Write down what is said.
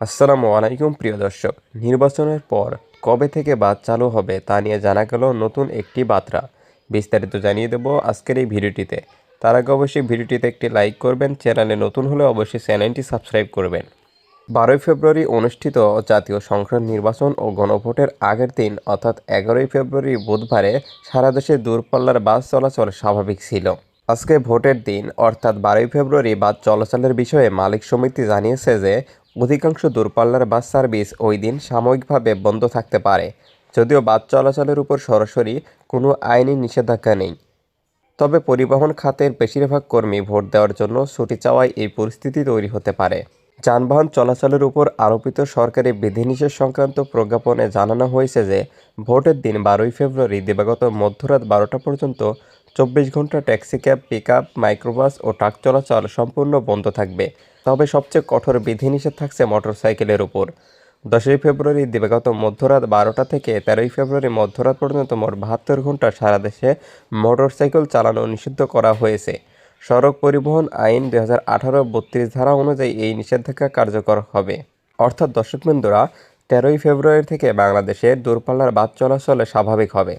আসসালামু আলাইকুম, প্রিয় দর্শক। নির্বাচনের পর কবে থেকে বাস চালু হবে তা নিয়ে জানা গেল নতুন একটি বার্তা। বিস্তারিত জানিয়ে দেব আজকের এই ভিডিওটিতে। তার আগে অবশ্যই ভিডিওটিতে একটি লাইক করবেন, চ্যানেলে নতুন হলে অবশ্যই চ্যানেলটি সাবস্ক্রাইব করবেন। বারোই ফেব্রুয়ারি অনুষ্ঠিত জাতীয় সংসদ নির্বাচন ও গণভোটের আগের দিন, অর্থাৎ এগারোই ফেব্রুয়ারি বুধবারে সারা দেশে দূরপাল্লার বাস চলাচল স্বাভাবিক ছিল। আজকে ভোটের দিন, অর্থাৎ বারোই ফেব্রুয়ারি বাস চলাচলের বিষয়ে মালিক সমিতি জানিয়েছে যে, অধিকাংশ দূরপাল্লার বাস সার্ভিস ওই দিন সাময়িকভাবে বন্ধ থাকতে পারে। যদিও বাস চলাচলের উপর সরাসরি কোনো আইনি নিষেধাজ্ঞা নেই। তবে পরিবহন খাতের বেশিরভাগ কর্মী ভোট দেওয়ার জন্য ছুটি চাওয়ায় এই পরিস্থিতি তৈরি হতে পারে। যানবাহন চলাচলের উপর আরোপিত সরকারি বিধিনিষেধ সংক্রান্ত প্রজ্ঞাপনে জানানো হয়েছে যে, ভোটের দিন বারোই ফেব্রুয়ারি দিবাগত মধ্যরাত বারোটা পর্যন্ত চব্বিশ ঘণ্টা taxi cab pick up microbus ও ট্রাক চলাচল সম্পূর্ণ বন্ধ থাকবে। তবে সবচেয়ে কঠোর বিধিনিষেধ থাকছে মোটরসাইকেলের উপর। দশই ফেব্রুয়ারি দিবাগত মধ্যরাত বারোটা থেকে তেরোই ফেব্রুয়ারি মধ্যরাত পর্যন্ত মোট বাহাত্তর ঘণ্টা সারা দেশে মোটরসাইকেল চালানো নিষিদ্ধ করা হয়েছে। সড়ক পরিবহন আইন দুই হাজার আঠারো বত্রিশ ধারা অনুযায়ী এই নিষেধাজ্ঞা কার্যকর হবে। অর্থাৎ দর্শকবৃন্দরা তেরোই ফেব্রুয়ারি থেকে বাংলাদেশে দূরপাল্লার বাস চলাচলে স্বাভাবিক হবে।